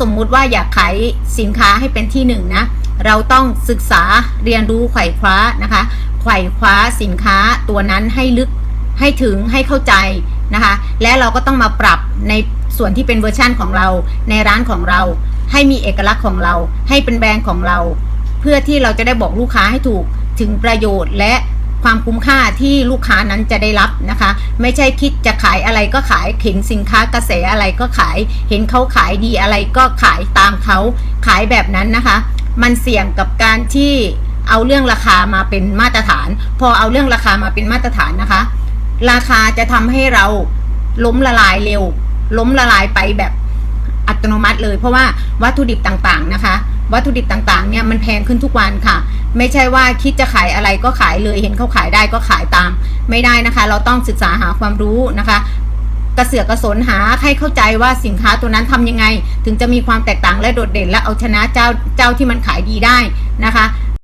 สมมุติว่าอยากขายสินค้าให้เป็นที่หนึ่งนะ เราต้องศึกษาเรียนรู้ไขว่คว้านะคะ ไขว่คว้าสินค้าตัวนั้นให้ลึกให้ถึงให้เข้าใจนะคะ และเราก็ต้องมาปรับในส่วนที่เป็นเวอร์ชั่นของเราในร้านของเรา ให้มีเอกลักษณ์ของเรา ให้เป็นแบรนด์ของเรา เพื่อที่เราจะได้บอกลูกค้าให้ถูกถึงประโยชน์และ ความคุ้มค่าที่ลูกค้านั้นจะได้รับนะคะ ไม่ใช่คิดจะขายอะไรก็ขายเห็นสินค้ากระแสอะไรก็ขาย เห็นเขาขายดีอะไรก็ขายตามเขาขายแบบนั้นนะคะ มันเสี่ยงกับการที่เอาเรื่องราคามาเป็นมาตรฐาน พอเอาเรื่องราคามาเป็นมาตรฐานนะคะ ราคาจะทำให้เราล้มละลายเร็ว ล้มละลายไปแบบ ตโนมัติเลย เพราะว่าวัตถุดิบต่างๆนะคะ วัตถุดิบต่างๆเนี่ยมันแพงขึ้นทุกวันค่ะ ไม่ใช่ว่าคิดจะขายอะไรก็ขายเลยเห็นเขาขายได้ก็ขายตาม ไม่ได้นะคะ เราต้องศึกษาหาความรู้นะคะกระเสือกกระสนหาให้เข้าใจว่าสินค้าตัวนั้นทำยังไง ถึงจะมีความแตกต่างและโดดเด่นและเอาชนะเจ้าเจ้าที่มันขายดีได้นะคะ